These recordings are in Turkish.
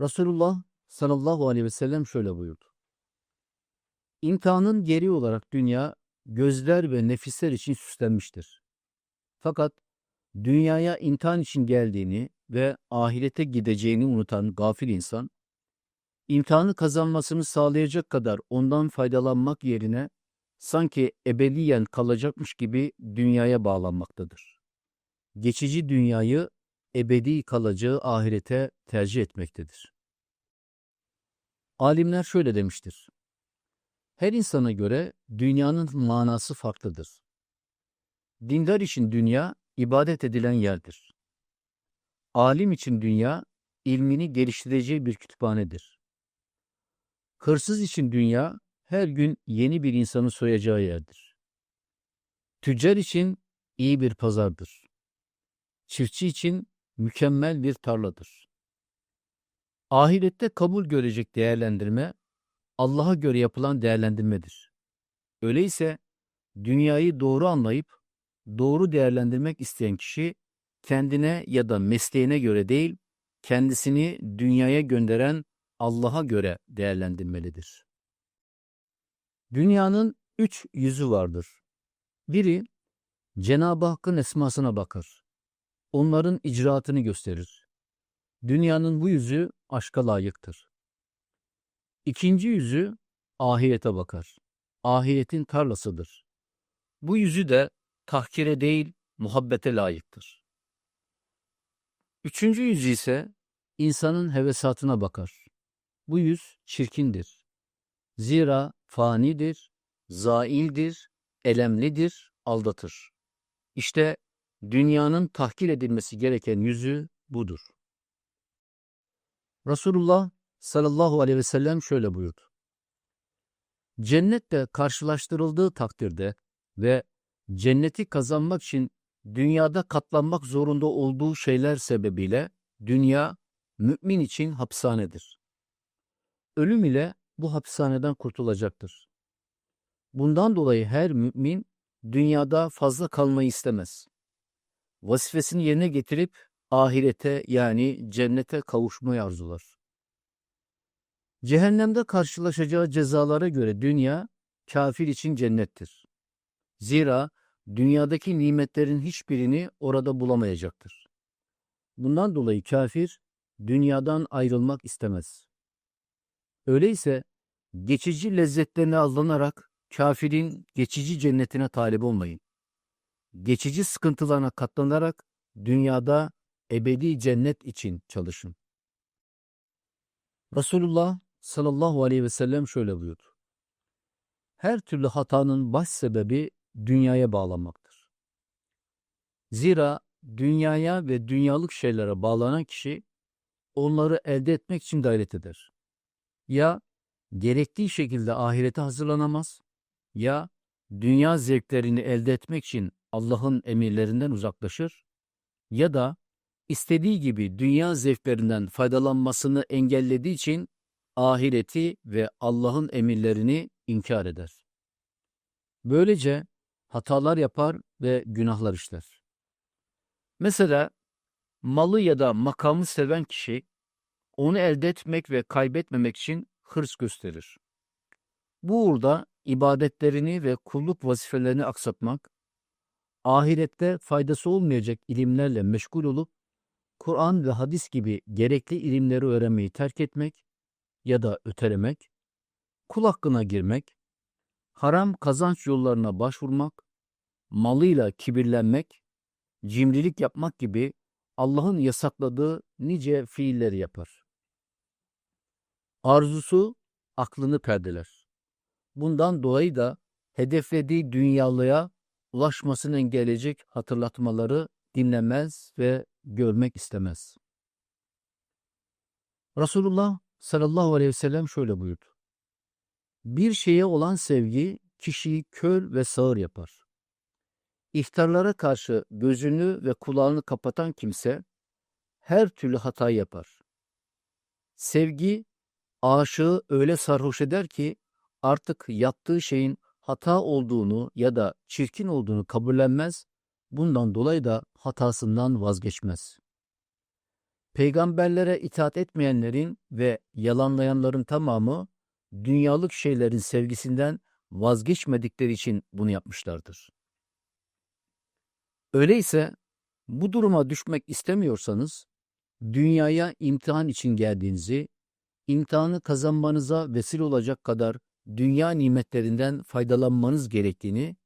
Resulullah sallallahu aleyhi ve sellem şöyle buyurdu. İmtihanın geri olarak dünya gözler ve nefisler için süslenmiştir. Fakat dünyaya imtihan için geldiğini ve ahirete gideceğini unutan gafil insan, imtihanı kazanmasını sağlayacak kadar ondan faydalanmak yerine sanki ebediyen kalacakmış gibi dünyaya bağlanmaktadır. Geçici dünyayı ebedi kalacağı ahirete tercih etmektedir. Alimler şöyle demiştir. Her insana göre dünyanın manası farklıdır. Dindar için dünya ibadet edilen yerdir. Alim için dünya ilmini geliştireceği bir kütüphanedir. Hırsız için dünya her gün yeni bir insanı soyacağı yerdir. Tüccar için iyi bir pazardır. Çiftçi için mükemmel bir tarladır. Ahirette kabul görecek değerlendirme Allah'a göre yapılan değerlendirmedir. Öyleyse dünyayı doğru anlayıp doğru değerlendirmek isteyen kişi kendine ya da mesleğine göre değil, kendisini dünyaya gönderen Allah'a göre değerlendirmelidir. Dünyanın üç yüzü vardır. Biri Cenab-ı Hakk'ın esmasına bakar. Onların icraatını gösterir. Dünyanın bu yüzü aşka layıktır. İkinci yüzü ahirete bakar. Ahiretin tarlasıdır. Bu yüzü de tahkire değil muhabbete layıktır. Üçüncü yüzü ise insanın hevesatına bakar. Bu yüz çirkindir. Zira fanidir, zaildir, elemlidir, aldatır. İşte dünyanın tahkir edilmesi gereken yüzü budur. Resulullah sallallahu aleyhi ve sellem şöyle buyurdu. Cennetle karşılaştırıldığı takdirde ve cenneti kazanmak için dünyada katlanmak zorunda olduğu şeyler sebebiyle dünya mümin için hapishanedir. Ölüm ile bu hapishaneden kurtulacaktır. Bundan dolayı her mümin dünyada fazla kalmayı istemez. Vazifesini yerine getirip ahirete yani cennete kavuşmayı arzular. Cehennemde karşılaşacağı cezalara göre dünya kafir için cennettir. Zira dünyadaki nimetlerin hiçbirini orada bulamayacaktır. Bundan dolayı kafir dünyadan ayrılmak istemez. Öyleyse geçici lezzetlerine aldanarak kafirin geçici cennetine talip olmayın. Geçici sıkıntılarına katlanarak dünyada ebedi cennet için çalışın. Resulullah sallallahu aleyhi ve sellem şöyle buyurdu. Her türlü hatanın baş sebebi dünyaya bağlanmaktır. Zira dünyaya ve dünyalık şeylere bağlanan kişi onları elde etmek için gayret eder. Ya gerektiği şekilde ahirete hazırlanamaz ya dünya zevklerini elde etmek için Allah'ın emirlerinden uzaklaşır ya da istediği gibi dünya zevklerinden faydalanmasını engellediği için ahireti ve Allah'ın emirlerini inkar eder. Böylece hatalar yapar ve günahlar işler. Mesela malı ya da makamı seven kişi onu elde etmek ve kaybetmemek için hırs gösterir. Bu uğurda ibadetlerini ve kulluk vazifelerini aksatmak, ahirette faydası olmayacak ilimlerle meşgul olup Kur'an ve hadis gibi gerekli ilimleri öğrenmeyi terk etmek ya da ötelemek, kul hakkına girmek, haram kazanç yollarına başvurmak, malıyla kibirlenmek, cimrilik yapmak gibi Allah'ın yasakladığı nice fiilleri yapar. Arzusu aklını perdeler. Bundan dolayı da hedeflediği dünyalığa ulaşmasını engelleyecek hatırlatmaları dinlemez ve görmek istemez. Resulullah sallallahu aleyhi ve sellem şöyle buyurdu. Bir şeye olan sevgi kişiyi kör ve sağır yapar. İftarlara karşı gözünü ve kulağını kapatan kimse her türlü hata yapar. Sevgi aşığı öyle sarhoş eder ki artık yaptığı şeyin hata olduğunu ya da çirkin olduğunu kabullenmez, bundan dolayı da hatasından vazgeçmez. Peygamberlere itaat etmeyenlerin ve yalanlayanların tamamı dünyalık şeylerin sevgisinden vazgeçmedikleri için bunu yapmışlardır. Öyleyse bu duruma düşmek istemiyorsanız dünyaya imtihan için geldiğinizi, imtihanı kazanmanıza vesile olacak kadar dünya nimetlerinden faydalanmanız gerektiğini,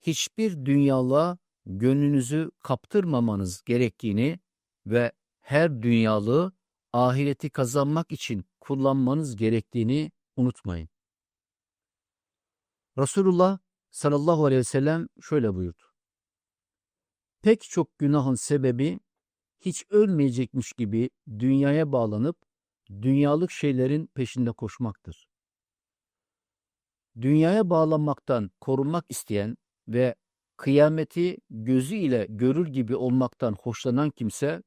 hiçbir dünyalığa gönlünüzü kaptırmamanız gerektiğini ve her dünyalığı ahireti kazanmak için kullanmanız gerektiğini unutmayın. Resulullah sallallahu aleyhi ve sellem şöyle buyurdu. Pek çok günahın sebebi hiç ölmeyecekmiş gibi dünyaya bağlanıp dünyalık şeylerin peşinde koşmaktır. Dünyaya bağlanmaktan korunmak isteyen ve kıyameti gözü ile görür gibi olmaktan hoşlanan kimse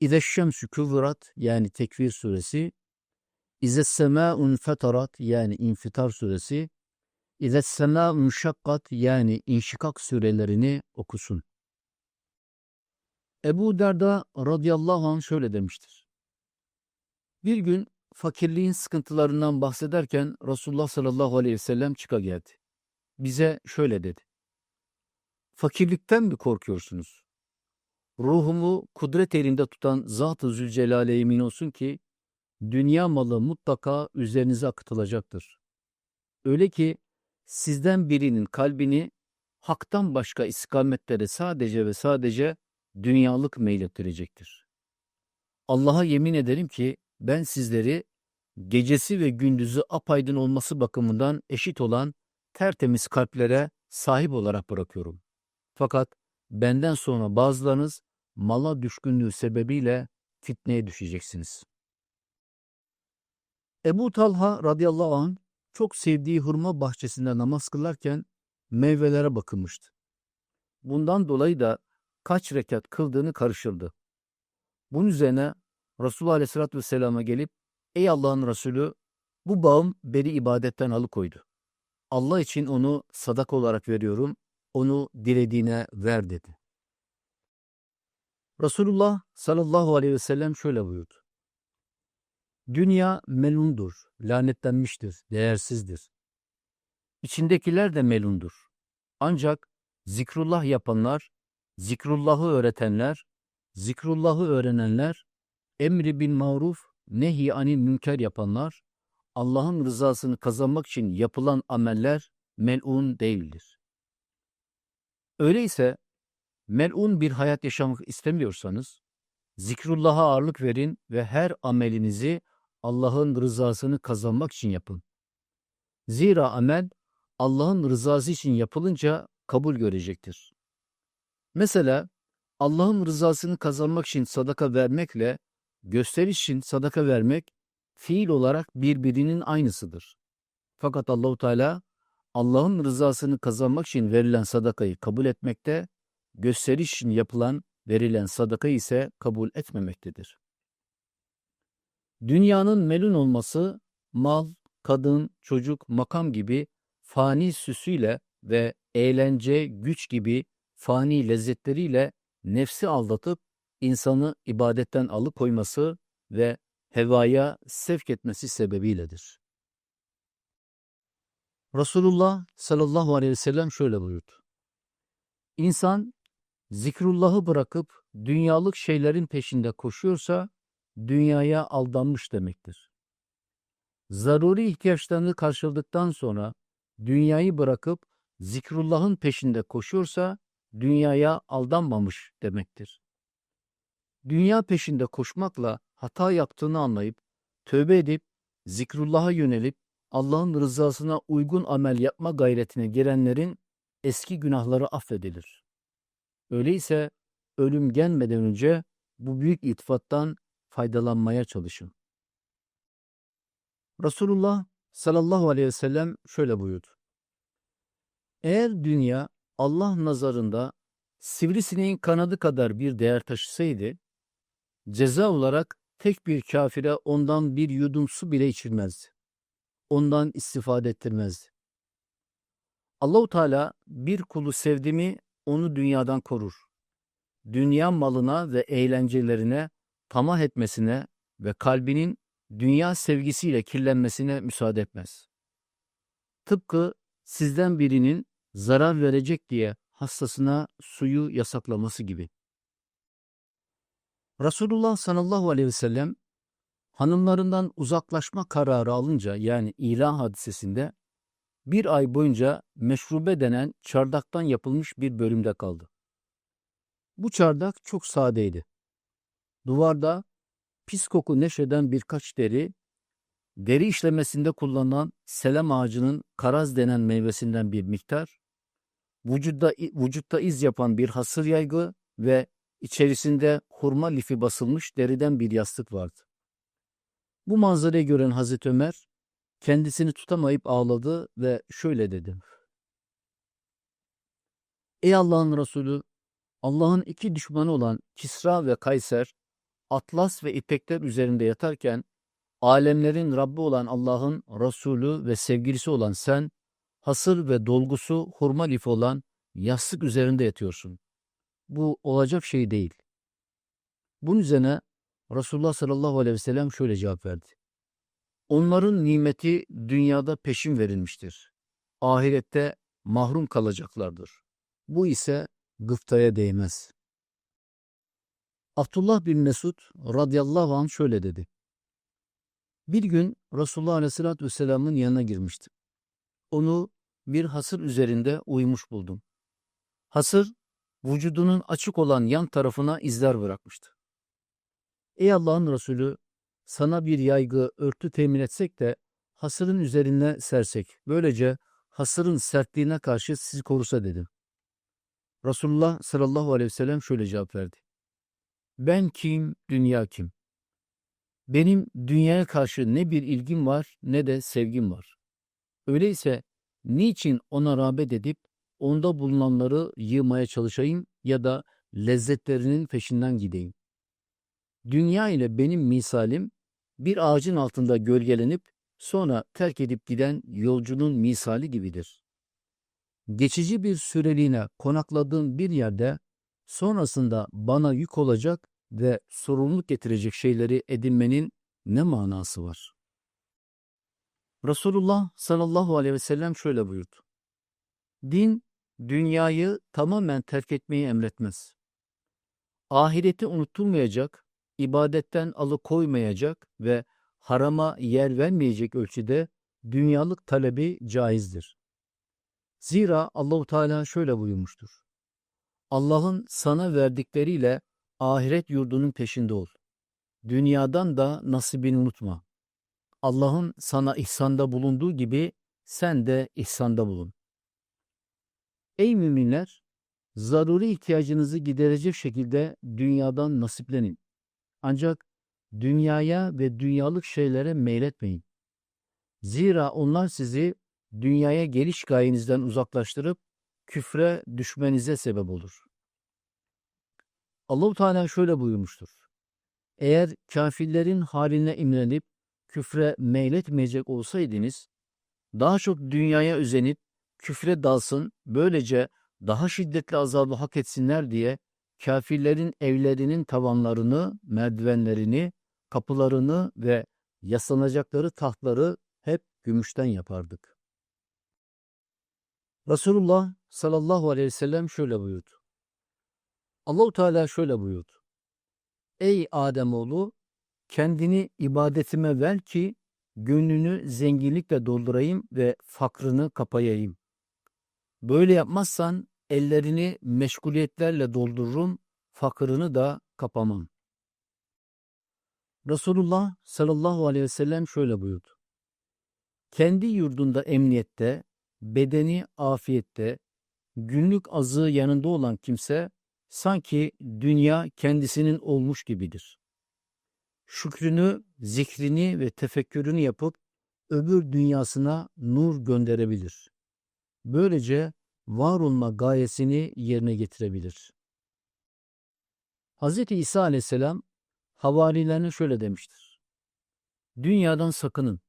İzeşşemsü küvrat yani Tekvir suresi, İzes semâun fetarat yani İnfitar suresi, İzes semâun şakkat yani İnşikak surelerini okusun. Ebu Derda radıyallahu anh şöyle demiştir. Bir gün fakirliğin sıkıntılarından bahsederken Resulullah sallallahu aleyhi ve sellem çıka geldi. Bize şöyle dedi. Fakirlikten mi korkuyorsunuz? Ruhumu kudret elinde tutan Zat-ı Zülcelal'e emin olsun ki dünya malı mutlaka üzerinize akıtılacaktır. Öyle ki sizden birinin kalbini haktan başka istikametlere sadece ve sadece dünyalık meylettirecektir. Allah'a yemin ederim ki ben sizleri gecesi ve gündüzü apaydın olması bakımından eşit olan tertemiz kalplere sahip olarak bırakıyorum. Fakat benden sonra bazılarınız mala düşkünlüğü sebebiyle fitneye düşeceksiniz. Ebu Talha radıyallahu anh çok sevdiği hurma bahçesinde namaz kılarken meyvelere bakılmıştı. Bundan dolayı da kaç rekat kıldığını karışıldı. Bunun üzerine Resulullah Aleyhisselatü Vesselam'a gelip Ey Allah'ın Resulü bu bağım beni ibadetten alıkoydu. Allah için onu sadak olarak veriyorum, onu dilediğine ver dedi. Resulullah sallallahu aleyhi ve sellem şöyle buyurdu. Dünya melundur, lanetlenmiştir, değersizdir. İçindekiler de melundur. Ancak zikrullah yapanlar, zikrullahı öğretenler, zikrullahı öğrenenler, emri bin maruf, nehi anil münker yapanlar, Allah'ın rızasını kazanmak için yapılan ameller melun değildir. Öyleyse melun bir hayat yaşamak istemiyorsanız, zikrullah'a ağırlık verin ve her amelinizi Allah'ın rızasını kazanmak için yapın. Zira amel Allah'ın rızası için yapılınca kabul görecektir. Mesela Allah'ın rızasını kazanmak için sadaka vermekle gösteriş için sadaka vermek fiil olarak birbirinin aynısıdır. Fakat Allahu Teala Allah'ın rızasını kazanmak için verilen sadakayı kabul etmekte, gösteriş için yapılan verilen sadaka ise kabul etmemektedir. Dünyanın melun olması mal, kadın, çocuk, makam gibi fani süsüyle ve eğlence, güç gibi fani lezzetleriyle nefsi aldatıp insanı ibadetten alıkoyması ve hevaya sevk etmesi sebebiyledir. Resulullah sallallahu aleyhi ve sellem şöyle buyurdu. İnsan zikrullahı bırakıp dünyalık şeylerin peşinde koşuyorsa dünyaya aldanmış demektir. Zaruri ihtiyaçlarını karşıladıktan sonra dünyayı bırakıp zikrullahın peşinde koşuyorsa dünyaya aldanmamış demektir. Dünya peşinde koşmakla hata yaptığını anlayıp tövbe edip zikrullah'a yönelip Allah'ın rızasına uygun amel yapma gayretine girenlerin eski günahları affedilir. Öyleyse ölüm gelmeden önce bu büyük itfattan faydalanmaya çalışın. Resulullah sallallahu aleyhi ve sellem şöyle buyurdu. Eğer dünya Allah nazarında sivrisineğin kanadı kadar bir değer taşısaydı, ceza olarak tek bir kafire ondan bir yudum su bile içirmezdi. Ondan istifade ettirmezdi. Allahu Teala bir kulu sevdi mi onu dünyadan korur. Dünya malına ve eğlencelerine tamah etmesine ve kalbinin dünya sevgisiyle kirlenmesine müsaade etmez. Tıpkı sizden birinin zarar verecek diye hastasına suyu yasaklaması gibi. Resulullah sallallahu aleyhi ve sellem hanımlarından uzaklaşma kararı alınca yani ilah hadisesinde bir ay boyunca meşrube denen çardaktan yapılmış bir bölümde kaldı. Bu çardak çok sadeydi. Duvarda pis koku neşeden birkaç deri, deri işlemesinde kullanılan selam ağacının karaz denen meyvesinden bir miktar, vücutta, vücutta iz yapan bir hasır yaygı ve içerisinde hurma lifi basılmış deriden bir yastık vardı. Bu manzarayı gören Hazreti Ömer kendisini tutamayıp ağladı ve şöyle dedi. Ey Allah'ın Resulü, Allah'ın iki düşmanı olan Kisra ve Kayser, atlas ve ipekler üzerinde yatarken, alemlerin Rabbi olan Allah'ın Resulü ve sevgilisi olan sen, hasır ve dolgusu hurma lifi olan yastık üzerinde yatıyorsun. Bu olacak şey değil. Bunun üzerine Resulullah sallallahu aleyhi ve sellem şöyle cevap verdi. Onların nimeti dünyada peşin verilmiştir. Ahirette mahrum kalacaklardır. Bu ise gıftaya değmez. Abdullah bin Mesud radıyallahu anh şöyle dedi. Bir gün Resulullah aleyhissalatü vesselamın yanına girmiştim. Onu bir hasır üzerinde uyumuş buldum. Hasır, vücudunun açık olan yan tarafına izler bırakmıştı. Ey Allah'ın Resulü, sana bir yaygı, örtü temin etsek de hasırın üzerine sersek. Böylece hasırın sertliğine karşı sizi korusa dedim. Resulullah sallallahu aleyhi ve sellem şöyle cevap verdi. Ben kim, dünya kim? Benim dünyaya karşı ne bir ilgim var ne de sevgim var. Öyleyse niçin ona rağbet edip onda bulunanları yığmaya çalışayım ya da lezzetlerinin peşinden gideyim? Dünya ile benim misalim bir ağacın altında gölgelenip sonra terk edip giden yolcunun misali gibidir. Geçici bir süreliğine konakladığım bir yerde sonrasında bana yük olacak ve sorumluluk getirecek şeyleri edinmenin ne manası var? Resulullah sallallahu aleyhi ve sellem şöyle buyurdu. Din, dünyayı tamamen terk etmeyi emretmez. Ahireti unutulmayacak, ibadetten alıkoymayacak ve harama yer vermeyecek ölçüde dünyalık talebi caizdir. Zira Allahu Teala şöyle buyurmuştur. Allah'ın sana verdikleriyle ahiret yurdunun peşinde ol. Dünyadan da nasibini unutma. Allah'ın sana ihsanda bulunduğu gibi sen de ihsanda bulun. Ey müminler! Zaruri ihtiyacınızı giderecek şekilde dünyadan nasiplenin. Ancak dünyaya ve dünyalık şeylere meyletmeyin. Zira onlar sizi dünyaya geliş gayenizden uzaklaştırıp küfre düşmenize sebep olur. Allahu Teala şöyle buyurmuştur. Eğer kafirlerin haline imrenip küfre meyletmeyecek olsaydınız, daha çok dünyaya özenip küfre dalsın, böylece daha şiddetli azabı hak etsinler diye kafirlerin evlerinin tavanlarını, merdivenlerini, kapılarını ve yaslanacakları tahtları hep gümüşten yapardık. Resulullah sallallahu aleyhi ve sellem şöyle buyurdu. Allahu Teala şöyle buyurdu. Ey Ademoğlu, kendini ibadetime ver ki gönlünü zenginlikle doldurayım ve fakrını kapayayım. Böyle yapmazsan ellerini meşguliyetlerle doldururum, fakırını da kapamam. Resulullah sallallahu aleyhi ve sellem şöyle buyurdu. Kendi yurdunda emniyette, bedeni afiyette, günlük azığı yanında olan kimse sanki dünya kendisinin olmuş gibidir. Şükrünü, zikrini ve tefekkürünü yapıp öbür dünyasına nur gönderebilir. Böylece var olma gayesini yerine getirebilir. Hz. İsa aleyhisselam havarilerine şöyle demiştir. Dünyadan sakının.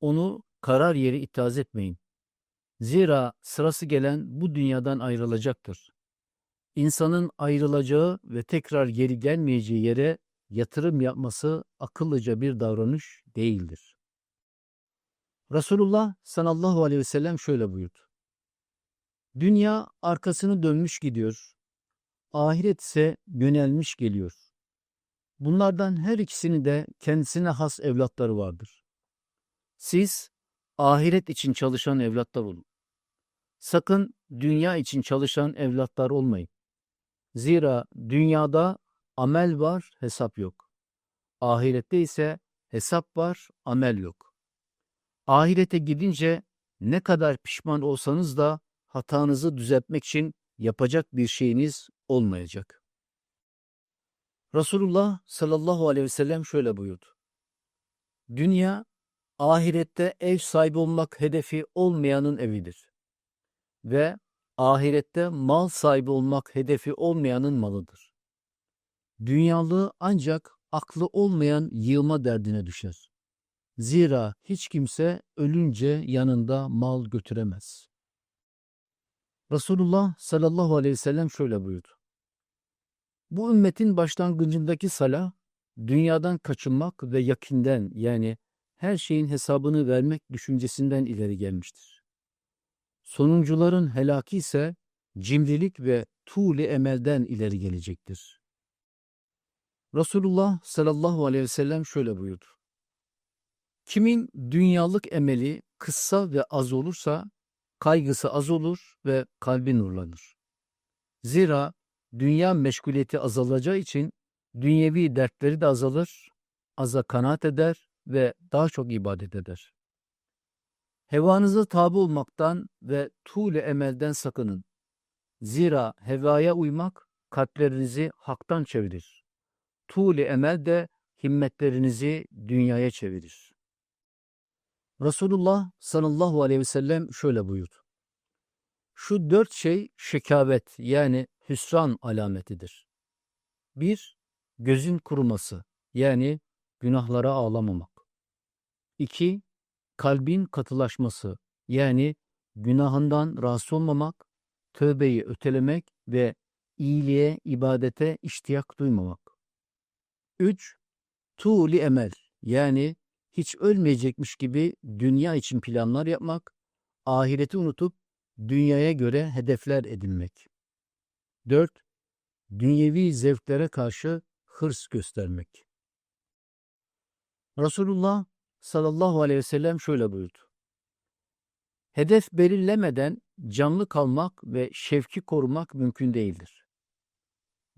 Onu karar yeri itiraz etmeyin. Zira sırası gelen bu dünyadan ayrılacaktır. İnsanın ayrılacağı ve tekrar geri gelmeyeceği yere yatırım yapması akıllıca bir davranış değildir. Resulullah sallallahu aleyhi ve sellem şöyle buyurdu. Dünya arkasını dönmüş gidiyor, ahiret ise yönelmiş geliyor. Bunlardan her ikisinin de kendisine has evlatları vardır. Siz ahiret için çalışan evlatlar olun. Sakın dünya için çalışan evlatlar olmayın. Zira dünyada amel var, hesap yok. Ahirette ise hesap var, amel yok. Ahirete gidince ne kadar pişman olsanız da hatanızı düzeltmek için yapacak bir şeyiniz olmayacak. Resulullah sallallahu aleyhi ve sellem şöyle buyurdu. Dünya ahirette ev sahibi olmak hedefi olmayanın evidir. Ve ahirette mal sahibi olmak hedefi olmayanın malıdır. Dünyalı ancak aklı olmayan yığma derdine düşer. Zira hiç kimse ölünce yanında mal götüremez. Resulullah sallallahu aleyhi ve sellem şöyle buyurdu. Bu ümmetin başlangıcındaki sala, dünyadan kaçınmak ve yakinden yani her şeyin hesabını vermek düşüncesinden ileri gelmiştir. Sonuncuların helaki ise cimrilik ve tuğli emelden ileri gelecektir. Resulullah sallallahu aleyhi ve sellem şöyle buyurdu. Kimin dünyalık emeli kısa ve az olursa kaygısı az olur ve kalbi nurlanır. Zira dünya meşguliyeti azalacağı için dünyevi dertleri de azalır, aza kanaat eder ve daha çok ibadet eder. Hevanıza tabi olmaktan ve tuğle emelden sakının. Zira hevaya uymak kalplerinizi haktan çevirir. Tuğle emel de himmetlerinizi dünyaya çevirir. Resulullah sallallahu aleyhi ve sellem şöyle buyurdu. Şu dört şey şekavet yani hüsran alametidir. Bir, gözün kuruması yani günahlara ağlamamak. İki, kalbin katılaşması yani günahından rahatsız olmamak, tövbeyi ötelemek ve iyiliğe, ibadete iştiyak duymamak. Üç, tuğli emel yani hiç ölmeyecekmiş gibi dünya için planlar yapmak, ahireti unutup dünyaya göre hedefler edinmek. 4. Dünyevi zevklere karşı hırs göstermek. Resulullah sallallahu aleyhi ve sellem şöyle buyurdu. Hedef belirlemeden canlı kalmak ve şevki korumak mümkün değildir.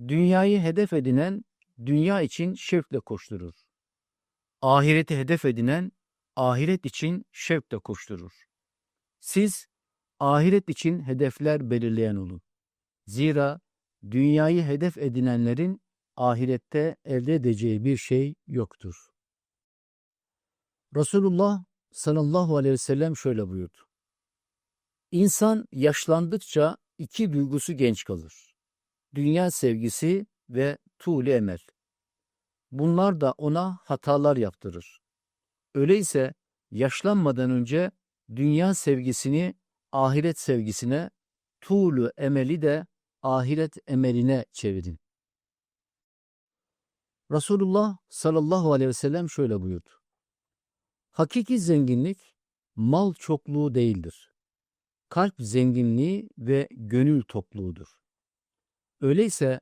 Dünyayı hedef edinen dünya için şevkle koşturur. Ahireti hedef edinen ahiret için şevkle koşturur. Siz ahiret için hedefler belirleyen olun. Zira dünyayı hedef edinenlerin ahirette elde edeceği bir şey yoktur. Resulullah sallallahu aleyhi ve sellem şöyle buyurdu. İnsan yaşlandıkça iki duygusu genç kalır. Dünya sevgisi ve tuğli emel. Bunlar da ona hatalar yaptırır. Öyleyse yaşlanmadan önce dünya sevgisini ahiret sevgisine, tuğlu emeli de ahiret emeline çevirin. Resulullah sallallahu aleyhi ve sellem şöyle buyurdu. Hakiki zenginlik mal çokluğu değildir. Kalp zenginliği ve gönül tokluğudur. Öyleyse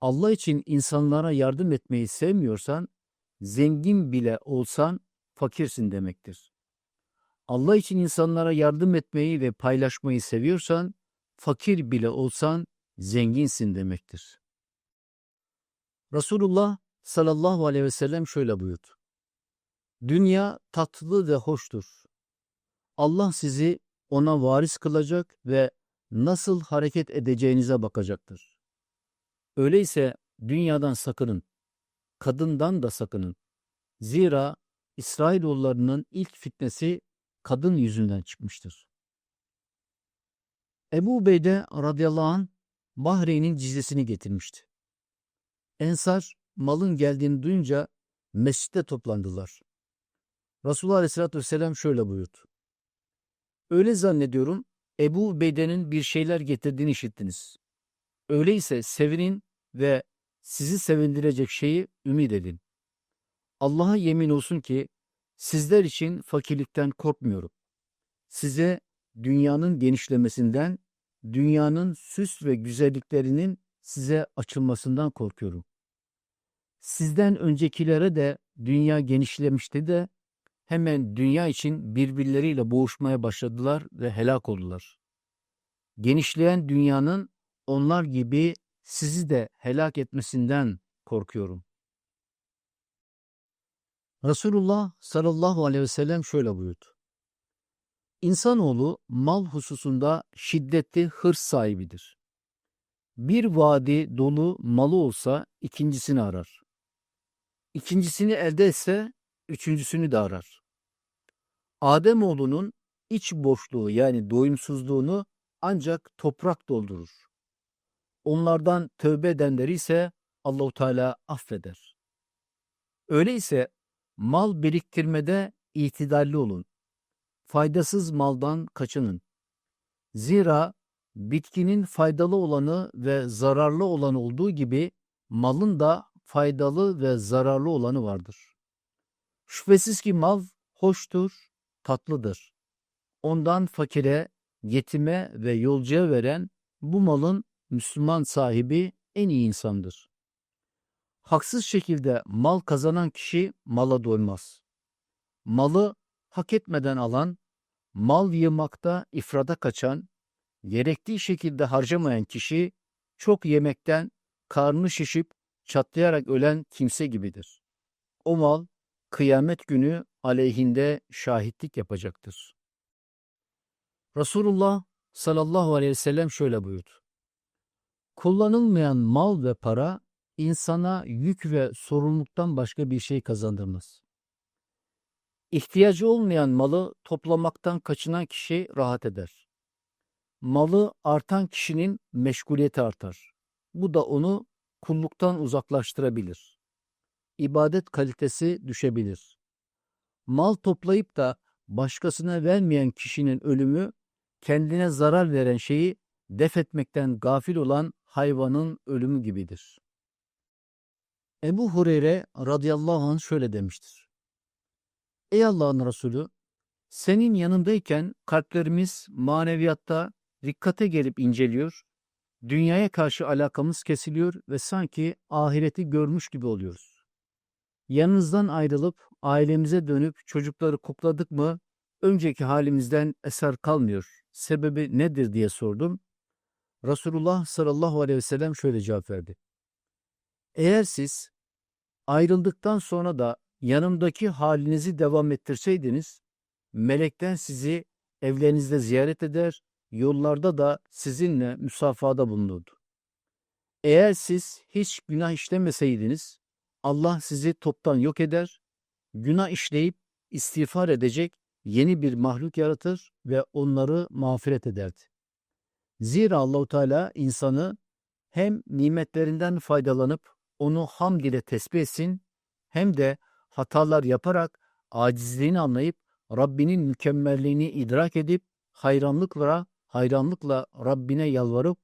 Allah için insanlara yardım etmeyi sevmiyorsan, zengin bile olsan fakirsin demektir. Allah için insanlara yardım etmeyi ve paylaşmayı seviyorsan, fakir bile olsan zenginsin demektir. Resulullah sallallahu aleyhi ve sellem şöyle buyurdu. Dünya tatlı ve hoştur. Allah sizi ona varis kılacak ve nasıl hareket edeceğinize bakacaktır. Öyleyse dünyadan sakının, kadından da sakının. Zira İsrailoğullarının ilk fitnesi kadın yüzünden çıkmıştır. Ebu Ubeyde radıyallahu anh Bahreyn'in cizesini getirmişti. Ensar malın geldiğini duyunca mescitte toplandılar. Resulullah aleyhissalatü vesselam şöyle buyurdu. Öyle zannediyorum Ebu Ubeyde'nin bir şeyler getirdiğini işittiniz. Öyleyse sevinin ve sizi sevindirecek şeyi ümit edin. Allah'a yemin olsun ki sizler için fakirlikten korkmuyorum. Size dünyanın genişlemesinden, dünyanın süs ve güzelliklerinin size açılmasından korkuyorum. Sizden öncekilere de dünya genişlemişti de hemen dünya için birbirleriyle boğuşmaya başladılar ve helak oldular. Genişleyen dünyanın onlar gibi sizi de helak etmesinden korkuyorum. Resulullah sallallahu aleyhi ve sellem şöyle buyurdu. İnsanoğlu mal hususunda şiddetli hırs sahibidir. Bir vadi dolu malı olsa ikincisini arar. İkincisini elde etse üçüncüsünü de arar. Ademoğlunun iç boşluğu yani doyumsuzluğunu ancak toprak doldurur. Onlardan tövbe edenleri ise Allahu Teala affeder. Öyleyse mal biriktirmede itidalli olun. Faydasız maldan kaçının. Zira bitkinin faydalı olanı ve zararlı olanı olduğu gibi malın da faydalı ve zararlı olanı vardır. Şüphesiz ki mal hoştur, tatlıdır. Ondan fakire, yetime ve yolcuya veren bu malın Müslüman sahibi en iyi insandır. Haksız şekilde mal kazanan kişi mala doymaz. Malı hak etmeden alan, mal yığmakta ifrada kaçan, gerektiği şekilde harcamayan kişi çok yemekten karnı şişip çatlayarak ölen kimse gibidir. O mal kıyamet günü aleyhinde şahitlik yapacaktır. Resulullah sallallahu aleyhi ve sellem şöyle buyurdu. Kullanılmayan mal ve para insana yük ve sorumluluktan başka bir şey kazandırmaz. İhtiyacı olmayan malı toplamaktan kaçınan kişi rahat eder. Malı artan kişinin meşguliyeti artar. Bu da onu kulluktan uzaklaştırabilir. İbadet kalitesi düşebilir. Mal toplayıp da başkasına vermeyen kişinin ölümü kendine zarar veren şeyi def etmekten gafil olan hayvanın ölümü gibidir. Ebu Hureyre radıyallahu anh şöyle demiştir. Ey Allah'ın Resulü, senin yanındayken kalplerimiz maneviyatta dikkate gelip inceliyor, dünyaya karşı alakamız kesiliyor ve sanki ahireti görmüş gibi oluyoruz. Yanınızdan ayrılıp ailemize dönüp çocukları kokladık mı önceki halimizden eser kalmıyor. Sebebi nedir diye sordum. Resulullah sallallahu aleyhi ve sellem şöyle cevap verdi. Eğer siz ayrıldıktan sonra da yanımdaki halinizi devam ettirseydiniz, melekten sizi evlerinizde ziyaret eder, yollarda da sizinle müsafada bulunurdu. Eğer siz hiç günah işlemeseydiniz, Allah sizi toptan yok eder, günah işleyip istiğfar edecek yeni bir mahluk yaratır ve onları mağfiret ederdi. Zira Allahu Teala insanı hem nimetlerinden faydalanıp onu hamd ile tesbih etsin hem de hatalar yaparak acizliğini anlayıp Rabbinin mükemmelliğini idrak edip hayranlıkla hayranlıkla Rabbine yalvarıp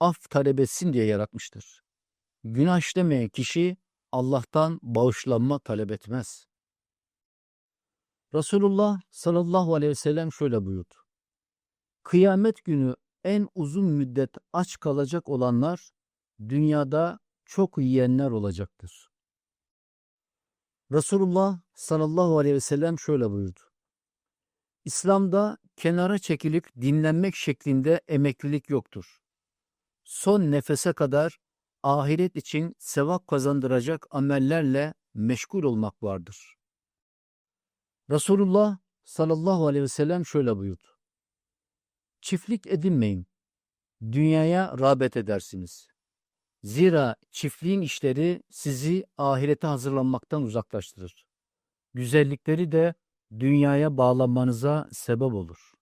af talep etsin diye yaratmıştır. Günah işlemeyen kişi Allah'tan bağışlanma talep etmez. Resulullah sallallahu aleyhi ve sellem şöyle buyurdu. Kıyamet günü en uzun müddet aç kalacak olanlar dünyada çok yiyenler olacaktır. Resulullah sallallahu aleyhi ve sellem şöyle buyurdu. İslam'da kenara çekilip dinlenmek şeklinde emeklilik yoktur. Son nefese kadar ahiret için sevap kazandıracak amellerle meşgul olmak vardır. Resulullah sallallahu aleyhi ve sellem şöyle buyurdu. Çiftlik edinmeyin. Dünyaya rağbet edersiniz. Zira çiftliğin işleri sizi ahirete hazırlanmaktan uzaklaştırır. Güzellikleri de dünyaya bağlanmanıza sebep olur.